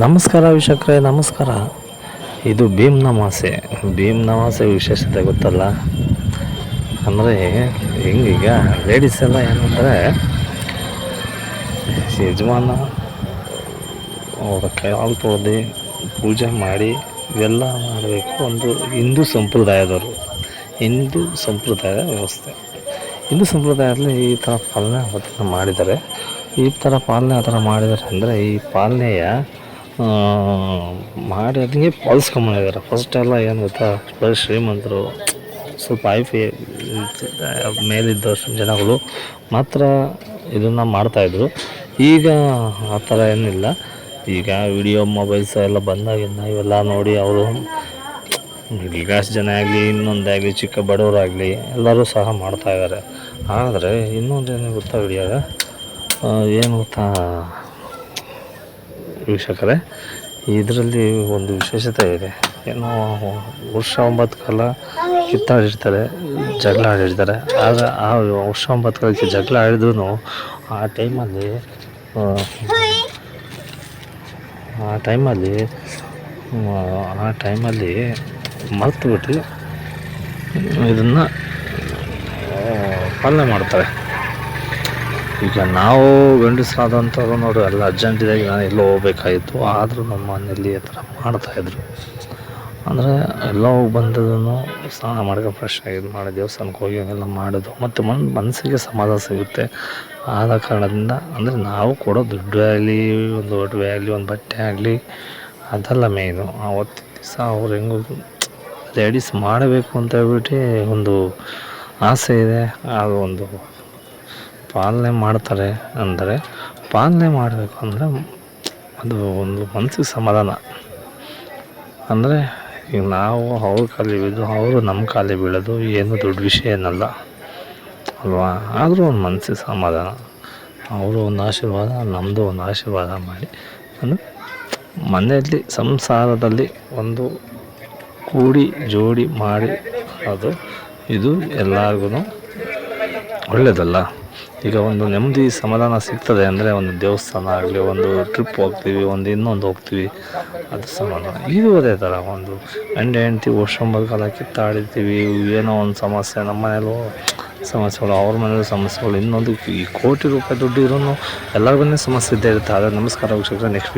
ನಮಸ್ಕಾರ ವೀಕ್ಷಕರೇ, ನಮಸ್ಕಾರ. ಇದು ಭೀಮ್ ನಮಾಸೆ. ಭೀಮ್ ನಮಾಸೆ ವಿಶೇಷತೆ ಗೊತ್ತಲ್ಲ? ಅಂದರೆ ಹೆಂಗೀಗ ಲೇಡೀಸ್ ಎಲ್ಲ ಏನಂದರೆ ಯಜಮಾನ, ಅವರ ಕಾಲು ತೊಳೆದು ಪೂಜೆ ಮಾಡಿ ಇವೆಲ್ಲ ಮಾಡಬೇಕು ಒಂದು ಹಿಂದೂ ಸಂಪ್ರದಾಯದವರು. ಹಿಂದೂ ಸಂಪ್ರದಾಯ ವ್ಯವಸ್ಥೆ. ಹಿಂದೂ ಸಂಪ್ರದಾಯದಲ್ಲಿ ಈ ಥರ ಪಾಲನೆ ಮಾಡಿದ್ದಾರೆ. ಈ ಥರ ಪಾಲನೆ ಆ ಥರ ಮಾಡಿದ್ದಾರೆ ಅಂದರೆ ಈ ಪಾಲನೆಯ ಆ, ಮಾಡಿ ಅದನ್ನೇ ಪಾಲಿಸ್ಕೊಂಬಂದಿದ್ದಾರೆ ಫಸ್ಟ್ ಎಲ್ಲ ಏನು ಗೊತ್ತಾ ಬರೀ ಶ್ರೀಮಂತರು ಸ್ವಲ್ಪ ಐಫೈ ಮೇಲಿದ್ದಷ್ಟು ಜನಗಳು ಮಾತ್ರ ಇದನ್ನು ಮಾಡ್ತಾಯಿದ್ರು ಈಗ ಆ ಥರ ಏನಿಲ್ಲ. ಈಗ ವಿಡಿಯೋ ಮೊಬೈಲ್ಸ್ ಎಲ್ಲ ಬಂದಾಗಿಂದ ಇವೆಲ್ಲ ನೋಡಿ ಅವರು ಮಿಡ್ಲ್ ಜನ ಆಗಲಿ ಇನ್ನೊಂದಾಗಲಿ ಚಿಕ್ಕ ಬಡವರಾಗಲಿ ಎಲ್ಲರೂ ಸಹ ಮಾಡ್ತಾಯಿದ್ದಾರೆ ಆದರೆ ಇನ್ನೊಂದು ಏನು ಗೊತ್ತಾ ವಿಡಿಯೋ ಏನು ಗೊತ್ತಾ? ವೀಕ್ಷಕರೇ, ಇದರಲ್ಲಿ ಒಂದು ವಿಶೇಷತೆ ಇದೆ. ಏನೋ ವರ್ಷ ಒಂಬತ್ತು ಕಾಲ ಕಿತ್ತಾಡಿರ್ತಾರೆ ಜಗಳ ಆಡಿರ್ತಾರೆ ಆದರೆ ಆ ವರ್ಷ ಒಂಬತ್ತು ಕಾಲಕ್ಕೆ ಜಗಳ ಆಡಿದ್ರು ಆ ಟೈಮಲ್ಲಿ ಆ ಟೈಮಲ್ಲಿ ಆ ಟೈಮಲ್ಲಿ ಮರೆತು ಬಿಟ್ಟು ಇದನ್ನು ಪಾಲನೆ ಮಾಡ್ತಾರೆ. ಈಗ ನಾವು ಗಂಡಸರಾದಂಥವ್ರು ನೋಡಿ, ಎಲ್ಲ ಅರ್ಜೆಂಟಿದಾಗಿ ನಾನು ಎಲ್ಲೋ ಹೋಗ್ಬೇಕಾಗಿತ್ತು ಆದರೂ ನಮ್ಮ ಮನೆಯಲ್ಲಿ ಆ ಥರ ಮಾಡ್ತಾಯಿದ್ರು. ಅಂದರೆ ಎಲ್ಲ ಹೋಗಿ ಬಂದದನ್ನು ಸ್ನಾನ ಮಾಡ್ಕೊಂಡು ಫ್ರೆಶ್ ಆಗಿ ಇದು ಮಾಡಿ ದೇವಸ್ಥಾನಕ್ಕೆ ಹೋಗಿ ಎಲ್ಲ ಮಾಡೋದು. ಮತ್ತು ಮನ್ ಮನಸ್ಸಿಗೆ ಸಮಾಧಾನ ಸಿಗುತ್ತೆ. ಆದ ಕಾರಣದಿಂದ ಅಂದರೆ ನಾವು ಕೊಡೋ ದುಡ್ಡು ಆಗಲಿ, ಒಂದು ಒಡವೆ ಆಗಲಿ, ಒಂದು ಬಟ್ಟೆ ಆಗಲಿ, ಅದೆಲ್ಲ ಮೇಯ್ನು ಆವತ್ತಿನ ದಿವಸ ಅವ್ರು ಹೆಂಗು ಲೇಡೀಸ್ ಮಾಡಬೇಕು ಅಂತ ಹೇಳ್ಬಿಟ್ಟು ಒಂದು ಆಸೆ ಇದೆ. ಅದು ಒಂದು ಪಾಲನೆ ಮಾಡ್ತಾರೆ ಅಂದರೆ ಪಾಲನೆ ಮಾಡಬೇಕು ಅಂದರೆ ಅದು ಒಂದು ಮನಸ್ಸಿಗೆ ಸಮಾಧಾನ. ಅಂದರೆ ಈಗ ನಾವು ಅವ್ರ ಕಾಲಿ ಬಿದ್ದು ಅವರು ನಮ್ಮ ಕಾಲಿ ಬೀಳೋದು ಏನು ದೊಡ್ಡ ವಿಷಯ ಏನಲ್ಲ ಅಲ್ವಾ? ಆದರೂ ಒಂದು ಮನಸ್ಸಿಗೆ ಸಮಾಧಾನ. ಅವರು ಒಂದು ಆಶೀರ್ವಾದ, ನಮ್ಮದು ಒಂದು ಆಶೀರ್ವಾದ ಮಾಡಿ. ಅಂದರೆ ಮನೆಯಲ್ಲಿ, ಸಂಸಾರದಲ್ಲಿ ಒಂದು ಕೂಡಿ ಜೋಡಿ ಮಾಡಿ ಅದು, ಇದು ಎಲ್ಲರಿಗೂ ಒಳ್ಳೆಯದಲ್ಲ ಈಗ ಒಂದು ನೆಮ್ಮದಿ ಸಮಾಧಾನ ಸಿಗ್ತದೆ ಅಂದರೆ ಒಂದು ದೇವಸ್ಥಾನ ಆಗಲಿ, ಒಂದು ಟ್ರಿಪ್ ಹೋಗ್ತೀವಿ, ಒಂದು ಇನ್ನೊಂದು ಹೋಗ್ತೀವಿ, ಅದು ಸಮಾಧಾನ. ಇದು ಅದೇ ಥರ ಒಂದು ಗಂಡ ಹೆಂಡ್ತಿ ವರ್ಷ ಒಂಬತ್ತು ಕಾಲ ಕಿತ್ತಾಡಿರ್ತೀವಿ, ಏನೋ ಒಂದು ಸಮಸ್ಯೆ, ನಮ್ಮ ಮನೇಲೂ ಸಮಸ್ಯೆಗಳು, ಅವ್ರ ಮನೇಲೂ ಸಮಸ್ಯೆಗಳು, ಇನ್ನೊಂದು ಈ ಕೋಟಿ ರೂಪಾಯಿ ದುಡ್ಡು ಇರೋನು ಎಲ್ಲರಿಗೂ ಸಮಸ್ಯೆ ಇದ್ದೇ ಇರುತ್ತೆ. ಆದರೆ ನಮಸ್ಕಾರ ವೀಕ್ಷಕರೇ ನೆಕ್ಸ್ಟ್